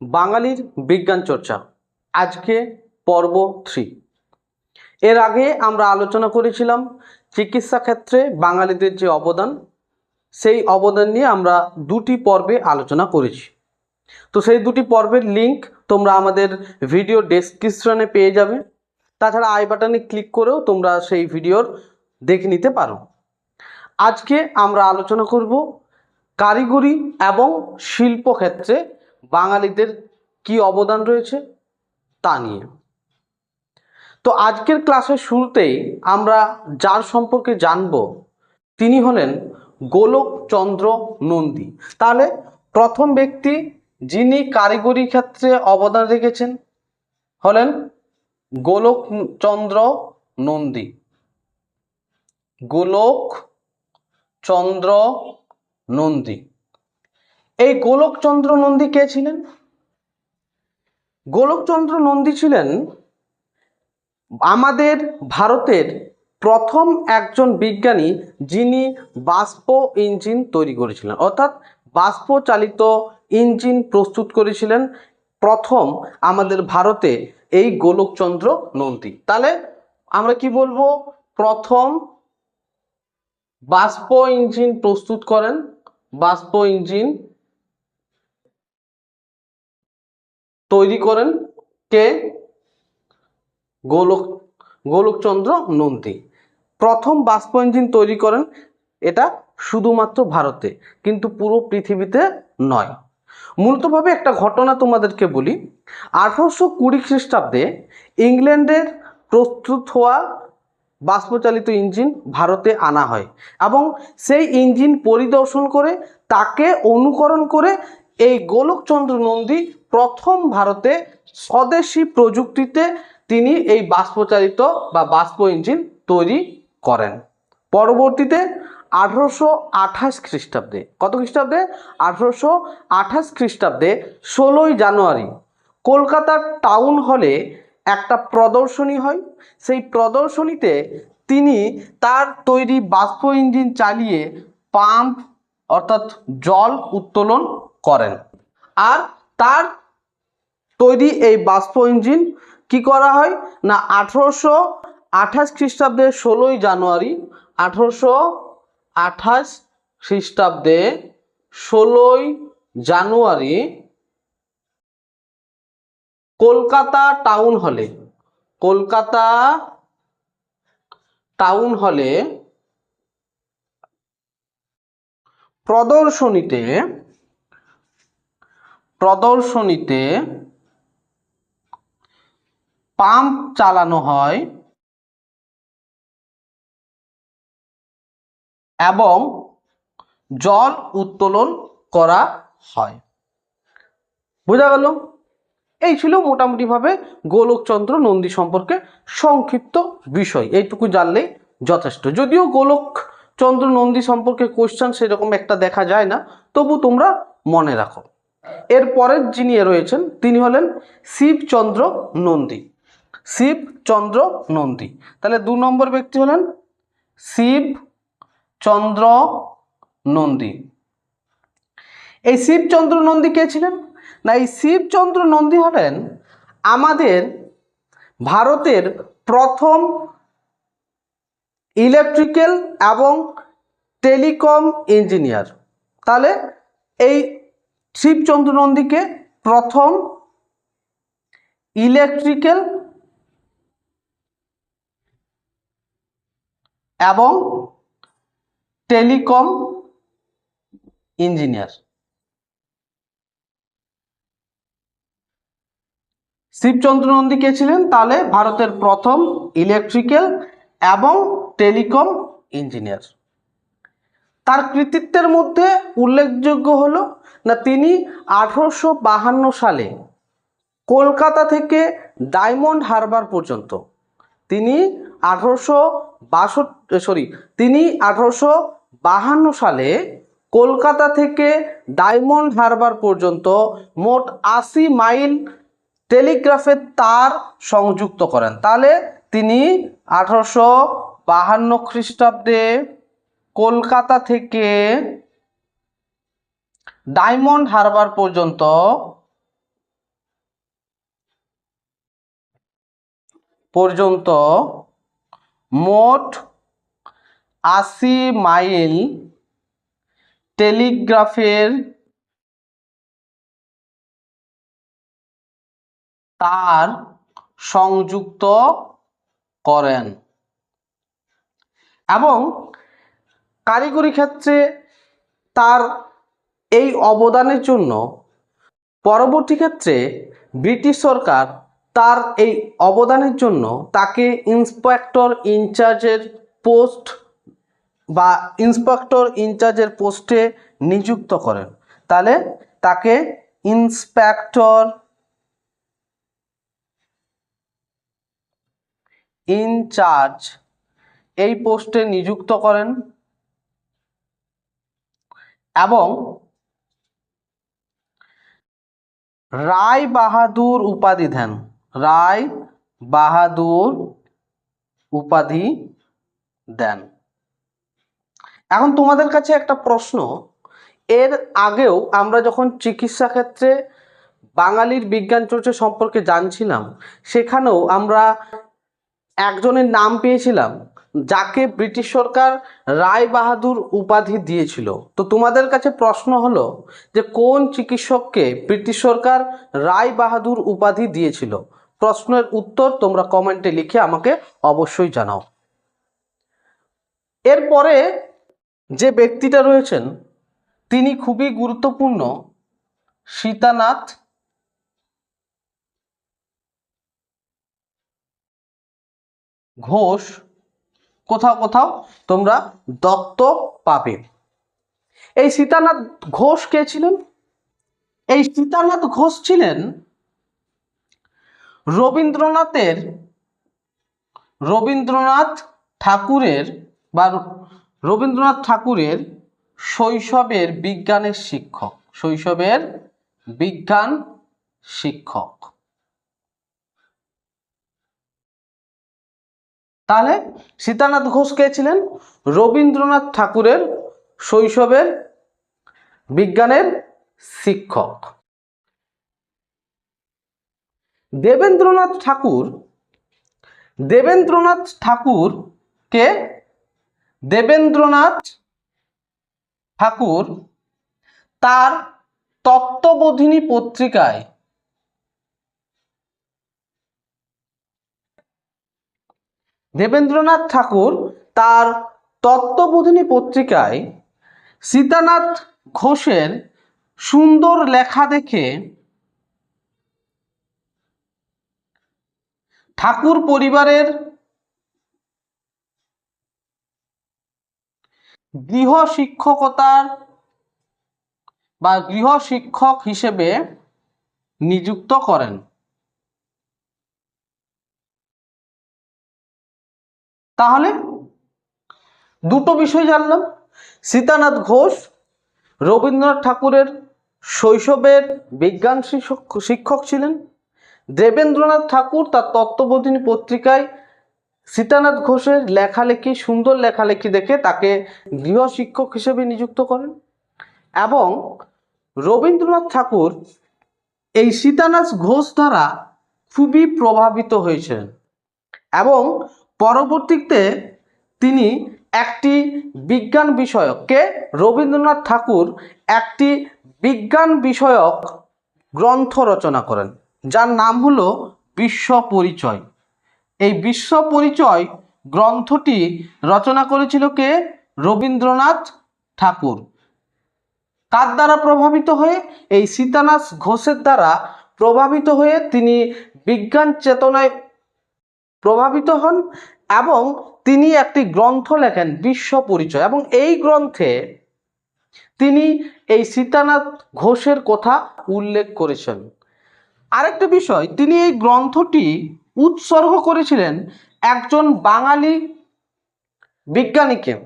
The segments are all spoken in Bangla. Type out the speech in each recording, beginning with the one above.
বাঙালির বিজ্ঞান চর্চা। আজকে পর্ব থ্রি। এর আগে আমরা আলোচনা করেছিলাম চিকিৎসা ক্ষেত্রে বাঙালিদের যে অবদান, সেই অবদান নিয়ে আমরা দুটি পর্বে আলোচনা করেছি। তো সেই দুটি পর্বের লিংক তোমরা আমাদের ভিডিও ডেসক্রিপশনে পেয়ে যাবে। তাছাড়া আই বাটনে ক্লিক করেও তোমরা সেই ভিডিওর দেখে নিতে পারো। আজকে আমরা আলোচনা করব কারিগরি এবং শিল্প ক্ষেত্রে বাঙালিদের কি অবদান রয়েছে? তা নিয়ে। তো আজকের ক্লাসের শুরুতেই আমরা যার সম্পর্কে জানব, তিনি হলেন গোলকচন্দ্র নন্দী। তাহলে প্রথম ব্যক্তি যিনি কারিগরি ক্ষেত্রে অবদান রেখেছেন হলেন গোলকচন্দ্র নন্দী। গোলক চন্দ্র নন্দী। এই গোলকচন্দ্র নন্দী কে ছিলেন? গোলকচন্দ্র নন্দী ছিলেন আমাদের ভারতের প্রথম একজন বিজ্ঞানী যিনি বাষ্প ইঞ্জিন তৈরি করেছিলেন। অর্থাৎ বাষ্প চালিত ইঞ্জিন প্রস্তুত করেছিলেন প্রথম আমাদের ভারতে এই গোলকচন্দ্র নন্দী। তাহলে আমরা কি বলব? প্রথম বাষ্প ইঞ্জিন প্রস্তুত করেন, বাষ্প ইঞ্জিন তৈরি করেন কে? গোলক, গোলকচন্দ্র নন্দী। প্রথম বাষ্প ইঞ্জিন তৈরি করেন এটা শুধুমাত্র ভারতে, কিন্তু পুরো পৃথিবীতে নয়। মূলতভাবে একটা ঘটনা তোমাদেরকে বলি, আঠারোশো কুড়ি খ্রিস্টাব্দে ইংল্যান্ডের প্রস্তুত হওয়া বাষ্পচালিত ইঞ্জিন ভারতে আনা হয় এবং সেই ইঞ্জিন পরিদর্শন করে তাকে অনুকরণ করে এই গোলকচন্দ্র নন্দী প্রথম ভারতে স্বদেশি প্রযুক্তিতে তিনি এই বাষ্পচালিত বা বাষ্প ইঞ্জিন তৈরি করেন। পরবর্তীতে আঠারোশো আঠাশ খ্রিস্টাব্দে, কত খ্রিস্টাব্দে? আঠারোশো আঠাশ খ্রিস্টাব্দে ষোলোই জানুয়ারি কলকাতার টাউন হলে একটা প্রদর্শনী হয়। সেই প্রদর্শনীতে তিনি তার তৈরি বাষ্প ইঞ্জিন চালিয়ে পাম্প অর্থাৎ জল উত্তোলন করেন। আর তার তৈরি এই বাষ্প ইঞ্জিন কি করা হয়? না, আঠেরোশো আঠাশ খ্রিস্টাব্দের ষোলোই জানুয়ারি, আঠেরোশো আঠাশ খ্রিস্টাব্দে ষোলোই জানুয়ারি কলকাতা টাউন হলে, কলকাতা টাউন হলে প্রদর্শনীতে প্রদর্শনীতে পাম্প চালানো হয় এবং জল উত্তোলন করা হয়। বোঝা গেল? এই ছিল মোটামুটিভাবে গোলকচন্দ্র নন্দী সম্পর্কে সংক্ষিপ্ত বিষয়। এইটুকু জানলেই যথেষ্ট। যদিও গোলকচন্দ্র নন্দী সম্পর্কে কোশ্চেন সেরকম একটা দেখা যায় না, তবু তোমরা মনে রাখো। এর পরের যিনি রয়েছেন, তিনি হলেন শিবচন্দ্র নন্দী। শিবচন্দ্র নন্দী। তাহলে দু নম্বর ব্যক্তি হলেন শিব চন্দ্র নন্দী। এই শিবচন্দ্র নন্দী কে ছিলেন? না, এই শিবচন্দ্র নন্দী হলেন আমাদের ভারতের প্রথম ইলেকট্রিক্যাল এবং টেলিকম ইঞ্জিনিয়ার তাহলে এই শিবচন্দ্র নন্দীকে প্রথম ইলেকট্রিক্যাল এবং টেলিকম ইঞ্জিনিয়ার শিবচন্দ্র নন্দী কে ছিলেন? তাহলে ভারতের প্রথম ইলেকট্রিক্যাল এবং টেলিকম ইঞ্জিনিয়ার তার কৃতিত্বের মধ্যে উল্লেখযোগ্য হলো না তিনি আঠারোশো বাহান্ন সালে কলকাতা থেকে ডায়মন্ড হারবার পর্যন্ত তিনি আঠারোশো বাষট্টি সরি তিনি আঠারোশো বাহান্ন সালে কলকাতা থেকে ডায়মন্ড হারবার পর্যন্ত মোট আশি মাইল টেলিগ্রাফের তার সংযুক্ত করেন। তাহলে তিনি আঠারোশো বাহান্ন খ্রিস্টাব্দে কলকাতা থেকে ডায়মন্ড হারবার পর্যন্ত পর্যন্ত মোট আশি মাইল টেলিগ্রাফের তার সংযুক্ত করেন এবং কারিগরি ক্ষেত্রে তার এই অবদানের জন্য পরবর্তী ক্ষেত্রে ব্রিটিশ সরকার তার এই অবদানের জন্য তাকে ইন্সপেক্টর ইনচার্জের পোস্ট বা ইন্সপেক্টর ইনচার্জের পোস্টে নিযুক্ত করেন। তাহলে তাকে ইন্সপেক্টর ইনচার্জ এই পোস্টে নিযুক্ত করেন। এবং রায় বাহাদুর উপাধি দেন। রায় বাহাদুর উপাধি দেন। এখন তোমাদের কাছে একটা প্রশ্ন। এর আগেও আমরা যখন চিকিৎসা ক্ষেত্রে বাঙালির বিজ্ঞান চর্চা সম্পর্কে জানছিলাম, সেখানেও আমরা একজনের নাম পেয়েছিলাম। যাকে ব্রিটিশ সরকার রায় বাহাদুর উপাধি দিয়েছিল। তো তোমাদের কাছে প্রশ্ন হলো যে কোন চিকিৎসককে ব্রিটিশ সরকার রায় বাহাদুর উপাধি দিয়েছিল? প্রশ্নের উত্তর তোমরা কমেন্টে লিখে আমাকে অবশ্যই জানাও। এরপরে যে ব্যক্তিটা রয়েছেন, তিনি খুবই গুরুত্বপূর্ণ, সীতানাথ ঘোষ। কোথাও কোথাও তোমরা দত্ত পাবে। এই সীতানাথ ঘোষ কে ছিলেন? এই সীতানাথ ঘোষ ছিলেন রবীন্দ্রনাথের, রবীন্দ্রনাথ ঠাকুরের বা রবীন্দ্রনাথ ঠাকুরের শৈশবের বিজ্ঞানের শিক্ষক, শৈশবের বিজ্ঞান শিক্ষক। তাহলে সীতানাথ ঘোষ কে ছিলেন? রবীন্দ্রনাথ ঠাকুরের শৈশবের বিজ্ঞানের শিক্ষক। দেবেন্দ্রনাথ ঠাকুর দেবেন্দ্রনাথ ঠাকুর কে? দেবেন্দ্রনাথ ঠাকুর তার তত্ত্ববোধিনী পত্রিকায় দেবেন্দ্রনাথ ঠাকুর তার তত্ত্ববোধিনী পত্রিকায় সীতানাথ ঘোষের সুন্দর লেখা দেখে ঠাকুর পরিবারের গৃহ শিক্ষকতার বা গৃহ শিক্ষক হিসেবে নিযুক্ত করেন। তাহলে দুটো বিষয় জানলাম। সীতানাথ ঘোষ, রবীন্দ্রনাথ ঠাকুরের শৈশবের বিজ্ঞান শিক্ষক ছিলেন। দেবেন্দ্রনাথ ঠাকুর তার তত্ত্ববোধিনী পত্রিকায় সীতানাথ ঘোষের লেখালেখি, সুন্দর লেখালেখি দেখে তাকে গৃহ শিক্ষক হিসেবে নিযুক্ত করেন এবং রবীন্দ্রনাথ ঠাকুর এই সীতানাথ ঘোষ দ্বারা খুবই প্রভাবিত হয়েছিলেন এবং পরবর্তীতে তিনি একটি বিজ্ঞান বিষয়ককে রবীন্দ্রনাথ ঠাকুর একটি বিজ্ঞান বিষয়ক গ্রন্থ রচনা করেন, যার নাম হলো বিশ্ব পরিচয়। এই বিশ্ব পরিচয় গ্রন্থটি রচনা করেছিল কে? রবীন্দ্রনাথ ঠাকুর। কার দ্বারা প্রভাবিত হয়ে? এই সীতানাথ ঘোষের দ্বারা প্রভাবিত হয়ে তিনি বিজ্ঞান চেতনায় প্রভাবিত হন এবং তিনি একটি গ্রন্থ লেখেন বিশ্ব পরিচয়। এবং এই গ্রন্থে তিনি এই সীতানাথ ঘোষের কথা উল্লেখ করেছেন। আরেকটা বিষয়, তিনি এই গ্রন্থটি উৎসর্গ করেছিলেন একজন বাঙালি বিজ্ঞানীকে।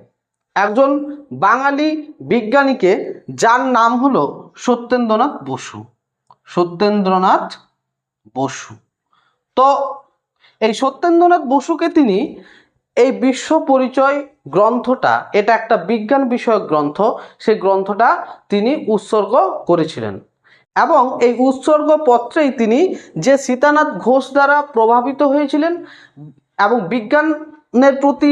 একজন বাঙালি বিজ্ঞানীকে যার নাম হলো সত্যেন্দ্রনাথ বসু। সত্যেন্দ্রনাথ বসু। তো এই সত্যেন্দ্রনাথ বসুকে তিনি এই বিশ্ব পরিচয় গ্রন্থটা, এটা একটা বিজ্ঞান বিষয়ক গ্রন্থ, সেই গ্রন্থটা তিনি উৎসর্গ করেছিলেন। এবং এই উৎসর্গ পত্রেই তিনি যে সীতানাথ ঘোষ দ্বারা প্রভাবিত হয়েছিলেন এবং বিজ্ঞানের প্রতি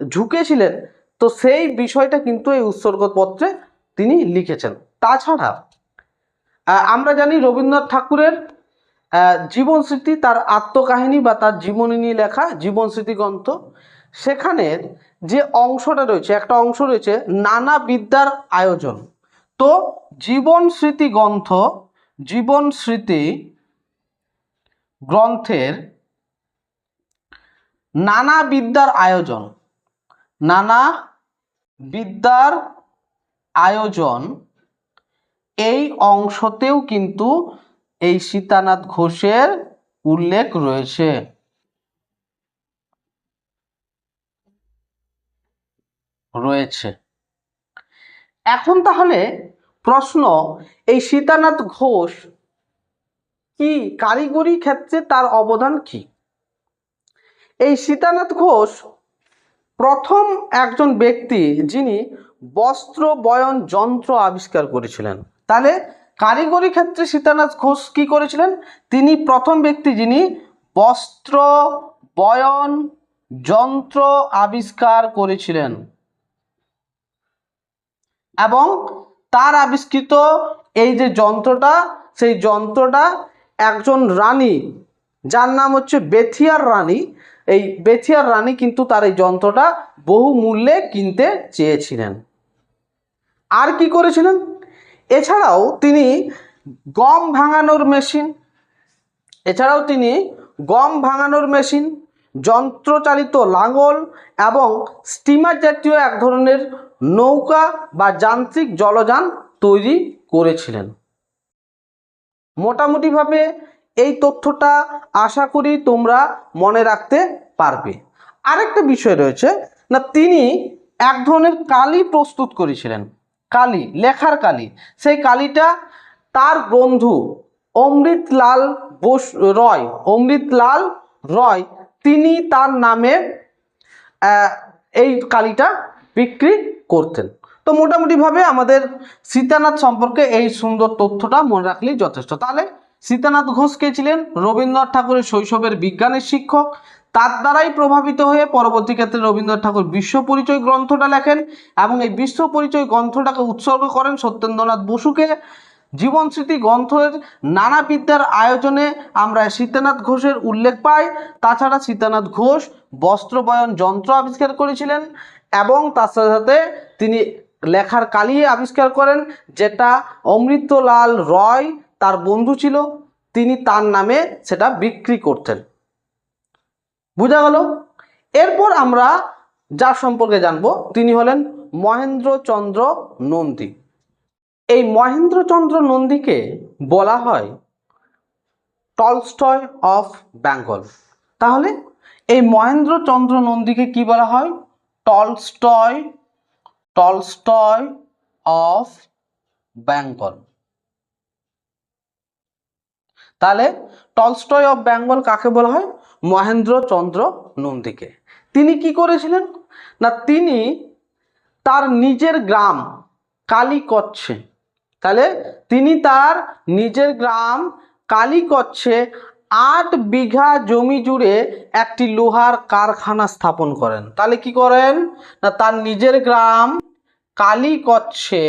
ঝুঁকেছিলেন, তো সেই বিষয়টা কিন্তু এই উৎসর্গপত্রে তিনি লিখেছেন। তাছাড়া আমরা জানি রবীন্দ্রনাথ ঠাকুরের আহ, জীবন স্মৃতি তার আত্মকাহিনী বা তার জীবনী নিয়ে লেখা জীবন স্মৃতি গ্রন্থ। সেখানের যে অংশটা রয়েছে একটা অংশ রয়েছে নানা বিদ্যার আয়োজন। তো জীবন স্মৃতি গ্রন্থ জীবন স্মৃতি গ্রন্থের নানা বিদ্যার আয়োজন। নানা বিদ্যার আয়োজন এই অংশতেও কিন্তু এই সীতানাথ ঘোষের উল্লেখ রয়েছে। রয়েছে। এখন তাহলে প্রশ্ন, এই সীতানাথ ঘোষ কি কারিগরি ক্ষেত্রে তার অবদান কি? এই সীতানাথ ঘোষ প্রথম একজন ব্যক্তি যিনি বস্ত্র, বয়ন, যন্ত্র আবিষ্কার করেছিলেন। তাহলে কারিগরি ক্ষেত্রে সীতানাথ ঘোষ কি করেছিলেন? তিনি প্রথম ব্যক্তি যিনি বস্ত্র, বয়ন, যন্ত্র আবিষ্কার করেছিলেন। এবং তার আবিষ্কৃত এই যে যন্ত্রটা, সেই যন্ত্রটা একজন রানী, যার নাম হচ্ছে বেথিয়ার রানী। এই বেথিয়ার রানী কিন্তু তার এই যন্ত্রটা বহু মূল্যে কিনতে চেয়েছিলেন। আর কি করেছিলেন? এছাড়াও তিনি গম ভাঙানোর মেশিন, এছাড়াও তিনি গম ভাঙানোর মেশিন, যন্ত্রচালিত লাঙল এবং স্টিমার জাতীয় এক ধরনের নৌকা বা যান্ত্রিক জলযান তৈরি করেছিলেন। মোটামুটিভাবে এই তথ্যটা আশা করি তোমরা মনে রাখতে পারবে। আরেকটা বিষয় রয়েছে, না তিনি এক ধরনের কালি প্রস্তুত করেছিলেন। কালি, লেখার কালি। সেই কালিটা তার বন্ধু অমৃতলাল বোস রয়, অমৃতলাল রয়, তিনি তার নামে এই কালিটা বিক্রি করতেন। তো মোটামুটিভাবে আমাদের সীতানাথ সম্পর্কে এই সুন্দর তথ্যটা মনে রাখলেই যথেষ্ট। তাহলে সীতানাথ ঘোষ কে ছিলেন? রবীন্দ্রনাথ ঠাকুরের শৈশবের বিজ্ঞানের শিক্ষক। তার দ্বারাই প্রভাবিত হয়ে পরবর্তী ক্ষেত্রে রবীন্দ্রনাথ ঠাকুর বিশ্ব পরিচয় গ্রন্থটা লেখেন এবং এই বিশ্ব পরিচয় গ্রন্থটাকে উৎসর্গ করেন সত্যেন্দ্রনাথ বসুকে। জীবন স্মৃতি গ্রন্থের নানা বিদ্যার আয়োজনে আমরা সীতানাথ ঘোষের উল্লেখ পাই। তাছাড়া সীতানাথ ঘোষ বস্ত্রবয়ন যন্ত্র আবিষ্কার করেছিলেন এবং তার সাথে সাথে তিনি লেখার কালি আবিষ্কার করেন যেটা অমৃতলাল রয় তার বন্ধু ছিল। তিনি তার নামে সেটা বিক্রি করতেন। বোঝা গেল? এরপর আমরা যার সম্পর্কে জানব, তিনি হলেন মহেন্দ্রচন্দ্র নন্দী। এই মহেন্দ্রচন্দ্র নন্দীকে বলা হয় টলস্টয় অফ বেঙ্গল। তাহলে এই মহেন্দ্রচন্দ্র নন্দীকে কি বলা হয়? Tolstoy Tolstoy of Bengal. তাহলে টলস্টয় অফ বেঙ্গল কাকে বলা হয়? মহেন্দ্রচন্দ্র নন্দীকে। তিনি কি করেছিলেন? না, তিনি তার নিজের গ্রাম কালীকচ্ছে। তাহলে তিনি তার নিজের গ্রাম কালীকচ্ছে আট বিঘা জমি জুড়ে একটি লোহার কারখানা স্থাপন করেন। তাহলে কি করেন? না, তার নিজের গ্রাম কালীকচ্ছে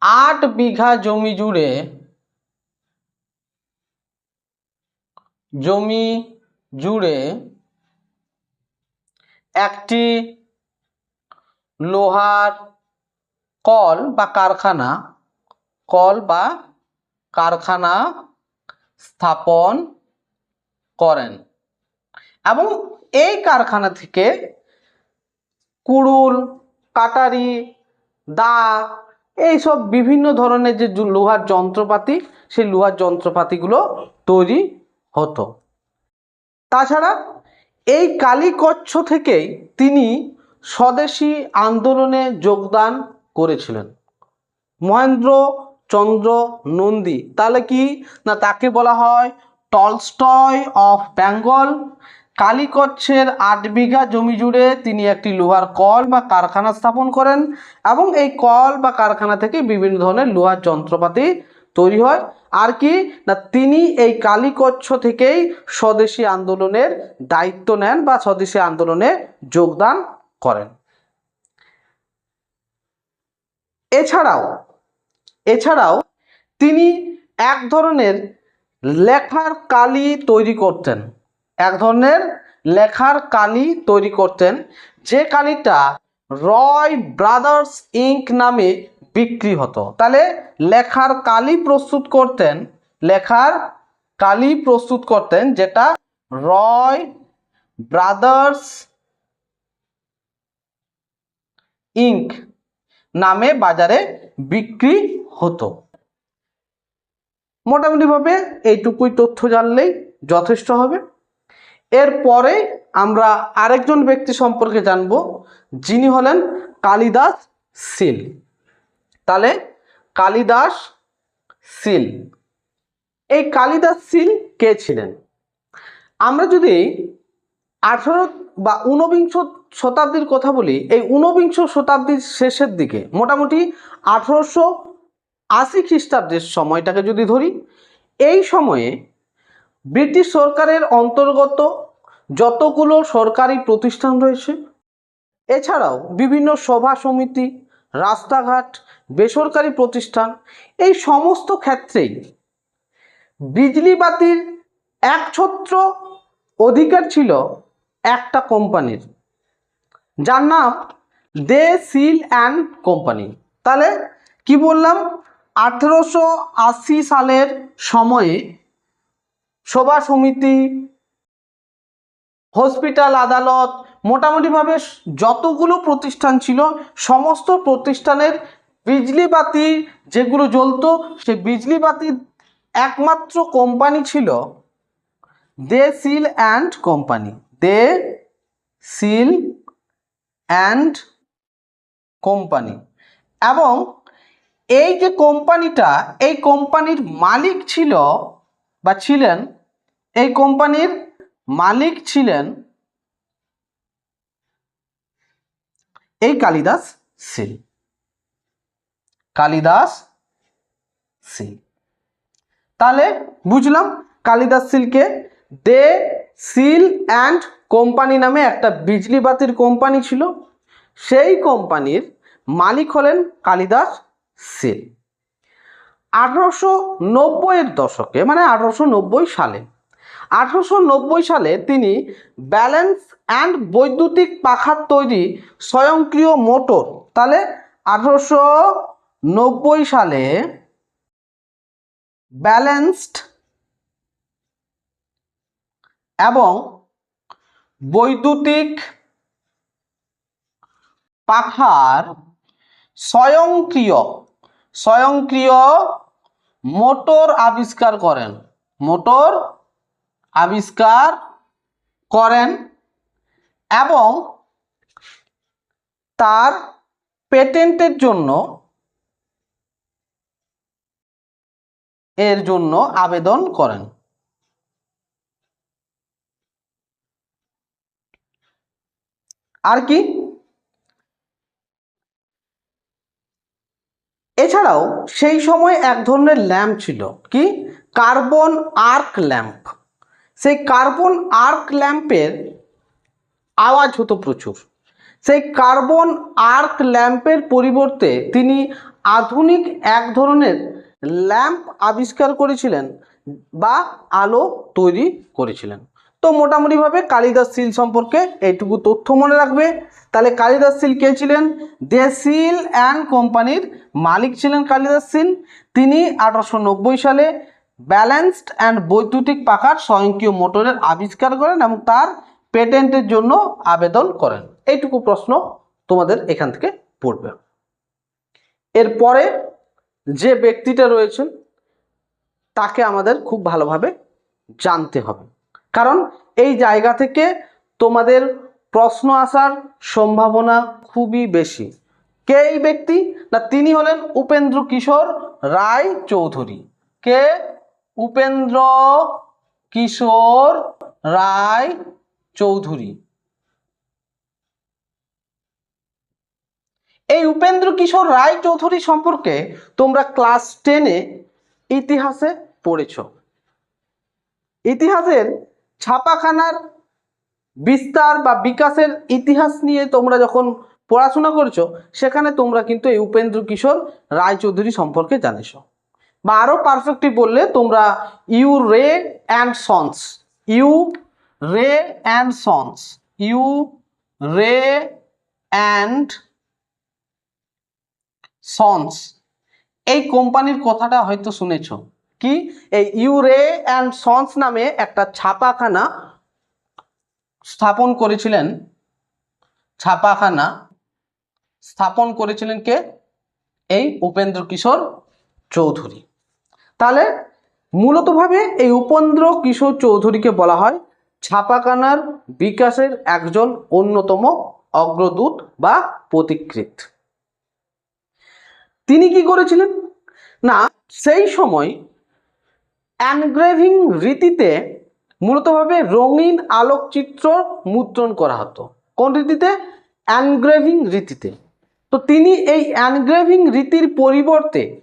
আট বিঘা জমি জুড়ে জমি জুড়ে একটি লোহার কল বা কারখানা, কল বা কারখানা স্থাপন করেন এবং এই কারখানা থেকে কুড়ুল, কাটারি, দা, এইসব বিভিন্ন ধরনের যে লোহার যন্ত্রপাতি, সেই লোহার যন্ত্রপাতিগুলো তৈরি হতো। তাছাড়া এই কালীকচ্ছ থেকেই তিনি স্বদেশী আন্দোলনে যোগদান করেছিলেন। মহেন্দ্র চন্দ্র নন্দী, তাহলে কি? না তাকে বলা হয় টলস্টয় অফ বেঙ্গল? কালীকচ্ছের আট বিঘা জমি জুড়ে তিনি একটি লোহার কল বা কারখানা স্থাপন করেন এবং এই কল বা কারখানা থেকে বিভিন্ন ধরনের লোহার যন্ত্রপাতি তৈরি হয়। আর কি? না, তিনি এই কালীকচ্ছ থেকেই স্বদেশী আন্দোলনের দায়িত্ব নেন বা স্বদেশী আন্দোলনে যোগদান করেন। এছাড়াও এছাড়াও তিনি এক ধরনের লেখার কালি তৈরি করতেন। এক ধরনের লেখার কালি তৈরি করতেন। যে কালিটা রয় ব্রাদার্স ইঙ্ক নামে বিক্রি হতো। তাহলে লেখার কালি প্রস্তুত করতেন, লেখার কালি প্রস্তুত করতেন যেটা রয় ব্রাদার্স ইঙ্ক নামে বাজারে বিক্রি হতো। মোটামুটিভাবে এইটুকুই তথ্য জানলেই যথেষ্ট হবে। এরপরে আমরা আরেকজন ব্যক্তি সম্পর্কে জানব, যিনি হলেন কালিদাস শীল তাহলে কালিদাস শীল। এই কালিদাস সিল কে ছিলেন? আমরা যদি আঠারো বা ঊনবিংশ শতাব্দীর কথা বলি, এই ঊনবিংশ শতাব্দীর শেষের দিকে মোটামুটি আঠারোশো আশি খ্রিস্টাব্দের সময়টাকে যদি ধরি, এই সময়ে ব্রিটিশ সরকারের অন্তর্গত যতগুলো সরকারি প্রতিষ্ঠান রয়েছে, এছাড়াও বিভিন্ন সভা সমিতি, রাস্তাঘাট বেসরকারি প্রতিষ্ঠান, এই সমস্ত ক্ষেত্রেই বিজলি বাতির একছত্র অধিকার ছিল একটা কোম্পানির। যার নাম দে সিল অ্যান্ড কোম্পানি। তাহলে কি বললাম? আঠেরোশো আশি সালের সময়ে সভা সমিতি, হসপিটাল, আদালত, মোটামুটিভাবে যতগুলো প্রতিষ্ঠান ছিল, সমস্ত প্রতিষ্ঠানের বিজলি বাতি যেগুলো জ্বলতো, সেই বিজলি বাতির একমাত্র কোম্পানি ছিল Dey Seal and company. Dey Seal and company. এবং এই যে কোম্পানিটা, এই কোম্পানির মালিক ছিল বা ছিলেন, এই কোম্পানির মালিক ছিলেন এই কালিদাস সিল। কালিদাস সিল তাহলে বুঝলাম কালিদাস সিলকে দে সিল অ্যান্ড কোম্পানি নামে একটা বিজলি বাতির কোম্পানি ছিল। সেই কোম্পানির মালিক হলেন কালিদাস সিল। আঠারোশো নব্বইয়ের দশকে মানে আঠারোশো নব্বই সালে, আঠারোশো নব্বই সালে তিনি ব্যালেন্স অ্যান্ড বৈদ্যুতিক পাখার তৈরি স্বয়ংক্রিয় মোটর, তাহলে আঠারোশো নব্বই সালে ব্যালেন্সড এবং বৈদ্যুতিক পাখার স্বয়ংক্রিয় স্বয়ংক্রিয় মোটর আবিষ্কার করেন। মোটর আবিষ্কার করেন এবং তার পেটেন্টের জন্য এর জন্য আবেদন করেন। আর কি? এছাড়াও সেই সময় এক ধরনের ল্যাম্প ছিল। কি? Carbon arc lamp. সেই কার্বন আর্ক ল্যাম্পের আওয়াজ হতো প্রচুর। সেই কার্বন আর্ক ল্যাম্পের পরিবর্তে তিনি আধুনিক এক ধরনের ল্যাম্প আবিষ্কার করেছিলেন বা আলো তৈরি করেছিলেন। তো মোটামুটিভাবে কালিদাস সিল সম্পর্কে এইটুকু তথ্য মনে রাখবে। তাহলে কালিদাস সিল কে ছিলেন? দে সিল অ্যান্ড কোম্পানির মালিক ছিলেন কালিদাস সিল তিনি আঠারোশো নব্বই সালে ব্যালেন্সড অ্যান্ড বৈদ্যুতিক পাখার স্বয়ংক্রিয় মোটরের আবিষ্কার করেন এবং তার পেটেন্টের জন্য আবেদন করেন। এইটুকু প্রশ্ন তোমাদের এখান থেকে পড়বে। এরপরে যে ব্যক্তিটা রয়েছেন, তাকে আমাদের খুব ভালোভাবে জানতে হবে। কারণ এই জায়গা থেকে তোমাদের প্রশ্ন আসার সম্ভাবনা খুবই বেশি। কে এই ব্যক্তি? না, তিনি হলেন উপেন্দ্র কিশোর রায় চৌধুরী। কে? উপেন্দ্র কিশোর রায় চৌধুরী। এই উপেন্দ্র কিশোর রায় চৌধুরী সম্পর্কে তোমরা ক্লাস টেনে ইতিহাসে পড়েছ। ইতিহাসের ছাপাখানার বিস্তার বা বিকাশের ইতিহাস নিয়ে তোমরা যখন পড়াশোনা করছ, সেখানে তোমরা কিন্তু এই উপেন্দ্র কিশোর রায়চৌধুরী সম্পর্কে জানিস বা আরও পারফেক্টলি বললে, তোমরা U Ray and sons, U Ray and sons, U Ray and sons. এই কোম্পানির কথাটা হয়তো শুনেছ। কি? এই ইউরে অ্যান্ড সন্স নামে একটা ছাপাখানা স্থাপন করেছিলেন। ছাপাখানা স্থাপন করেছিলেন কে? এই উপেন্দ্র কিশোর চৌধুরী। তাহলে মূলতভাবে এই উপেন্দ্র কিশোর চৌধুরীকে বলা হয় ছাপাখানার বিকাশের একজন অন্যতম অগ্রদূত বা প্রতিকৃত তিনি কি করেছিলেন? না, সেই সময় অ্যানগ্রেভিং রীতিতে মূলতভাবে রঙিন আলোকচিত্র মুদ্রণ করা হতো। কোন রীতিতে? অ্যানগ্রেভিং রীতিতে। তো তিনি এই অ্যানগ্রেভিং রীতির পরিবর্তে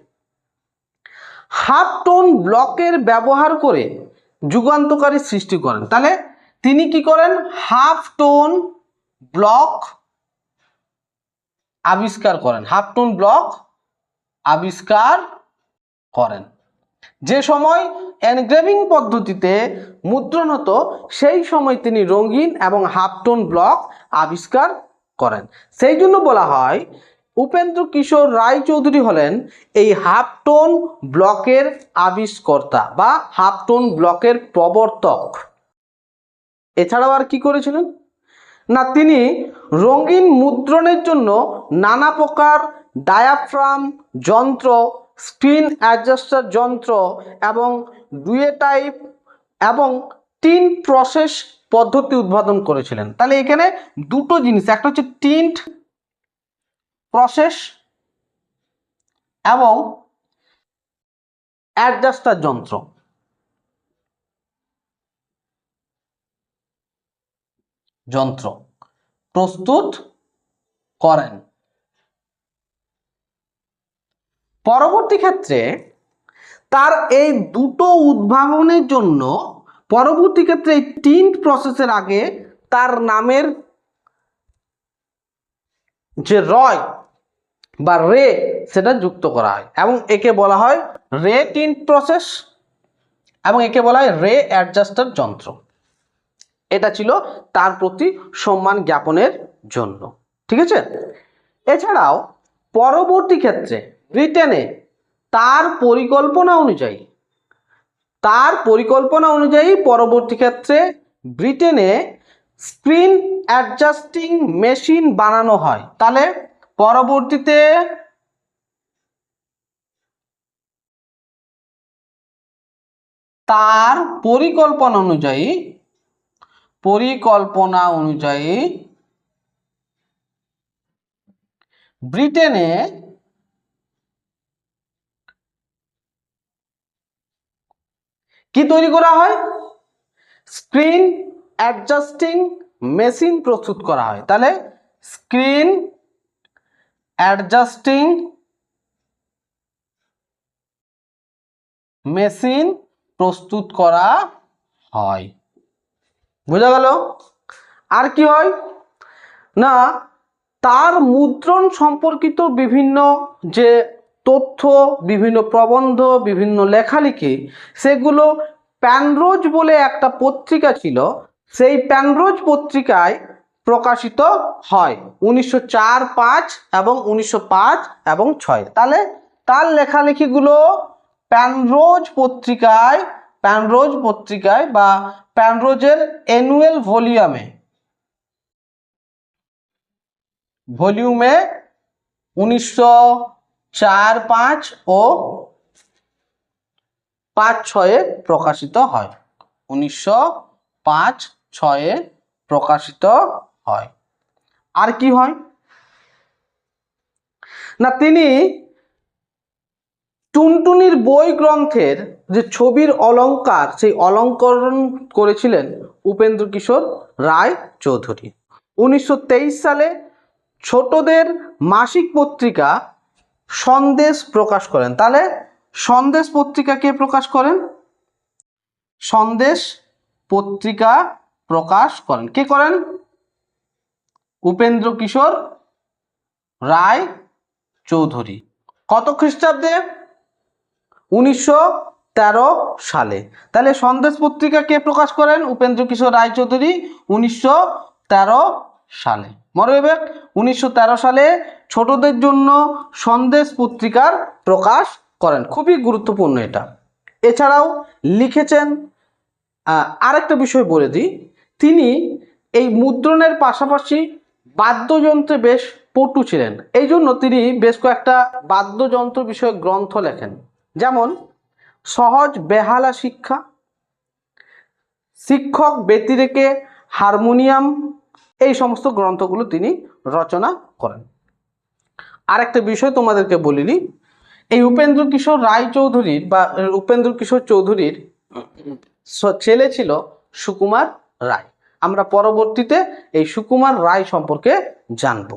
হাফ টোন ব্লকের ব্যবহার করে যুগান্তকারী সৃষ্টি করেন। তাহলে তিনি কি করেন? হাফ টোন ব্লক আবিষ্কার করেন। হাফ টোন ব্লক আবিষ্কার করেন। যে সময় এনগ্রেভিং পদ্ধতিতে মুদ্রণ হতো সেই সময় তিনি রঙিন এবং হাফটোন ব্লক আবিষ্কার করেন। সেই জন্য বলা হয়, উপেন্দ্র কিশোর রায়চৌধুরী হলেন এই হাফটোন ব্লকের আবিষ্কর্তা বা হাফটোন ব্লকের প্রবর্তক। এছাড়াও আর কি করেছিলেন? না, তিনি রঙিন মুদ্রণের জন্য নানা প্রকার ডায়াফ্রাম যন্ত্র স্ক্রিন অ্যাডজাস্টার যন্ত্র এবং ডুয়ে টাইপ এবং টিন প্রসেস পদ্ধতি উদ্ভাবন করেছিলেন। তাহলে এখানে দুটো জিনিস, একটা হচ্ছে টিন্ট প্রসেস এবং অ্যাডজাস্টার যন্ত্র। যন্ত্র প্রস্তুত করেন। পরবর্তী ক্ষেত্রে তার এই দুটো উদ্ভাবনের জন্য পরবর্তী ক্ষেত্রে এই টিন্ট প্রসেসের আগে তার নামের যে রয় বা রে সেটা যুক্ত করা হয় এবং একে বলা হয় রে টিন্ট প্রসেস এবং একে বলা হয় রে অ্যাডজাস্টার যন্ত্র। এটা ছিল তার প্রতি সম্মান জ্ঞাপনের জন্য। ঠিক আছে? এছাড়াও পরবর্তী ক্ষেত্রে ব্রিটেনে তার পরিকল্পনা অনুযায়ী, তার পরিকল্পনা অনুযায়ী পরবর্তী ক্ষেত্রে ব্রিটেনে স্ক্রিন অ্যাডজাস্টিং মেশিন বানানো হয়। তাহলে পরবর্তীতে তার পরিকল্পনা অনুযায়ী পরিকল্পনা অনুযায়ী ব্রিটেনে কি তৈরি করা হয়? স্ক্রিন অ্যাডজাস্টিং মেশিন প্রস্তুত করা হয়। তাহলে স্ক্রিন অ্যাডজাস্টিং মেশিন প্রস্তুত করা হয়। বোঝা গেল? আর কি হয়? না, তার মুদ্রণ সম্পর্কিত বিভিন্ন যে তথ্য, বিভিন্ন প্রবন্ধ, বিভিন্ন লেখালেখি, সেগুলো প্যানরোজ বলে একটা পত্রিকা ছিল। সেই প্যানরোজ পত্রিকায় প্রকাশিত হয় উনিশশো চার পাঁচ এবং উনিশশো পাঁচ এবং ছয়। তাহলে তার লেখালেখিগুলো প্যানরোজ পত্রিকায় প্যানরোজ পত্রিকায় বা প্যানরোজের অ্যানুয়াল ভলিউমে ভলিউমে উনিশশো চার, পাঁচ ও পাঁচ ছয়ে প্রকাশিত হয়। উনিশশো পাঁচ ছয়ে প্রকাশিত হয়। আর কি হয়? না, তিনি টুনটুনির বই গ্রন্থের যে ছবির অলঙ্কার, সেই অলঙ্করণ করেছিলেন উপেন্দ্র কিশোর রায় চৌধুরী। উনিশশো তেইশ সালে ছোটদের মাসিক পত্রিকা সন্দেশ প্রকাশ করেন। তাহলে সন্দেশ পত্রিকা কে প্রকাশ করেন? সন্দেশ পত্রিকা প্রকাশ করেন। কে করেন? উপেন্দ্র কিশোর রায় চৌধুরী। কত খ্রিস্টাব্দে? উনিশশো তেরো সালে। তাহলে সন্দেশ পত্রিকা কে প্রকাশ করেন? উপেন্দ্র কিশোর রায়চৌধুরী উনিশশো তেরো সালে। মনে রাখবে উনিশশো তেরো সালে ছোটদের জন্য সন্দেশ পত্রিকার প্রকাশ করেন। খুবই গুরুত্বপূর্ণ এটা। এছাড়াও লিখেছেন আরেকটা বিষয় বলে দিই। তিনি এই মুদ্রণের পাশাপাশি বাদ্যযন্ত্রে বেশ পটু ছিলেন। এই জন্য তিনি বেশ কয়েকটা বাদ্যযন্ত্র বিষয়ক গ্রন্থ লেখেন। যেমন, সহজ বেহালা শিক্ষা, শিক্ষক ব্যতিরেকে হারমোনিয়াম এই সমস্ত গ্রন্থগুলো তিনি রচনা করেন। আরেকটা বিষয় তোমাদেরকে বলিনি, এই উপেন্দ্র কিশোর রায় চৌধুরীর বা উপেন্দ্র কিশোর চৌধুরীর ছেলে ছিল সুকুমার রায়। আমরা পরবর্তীতে এই সুকুমার রায় সম্পর্কে জানব।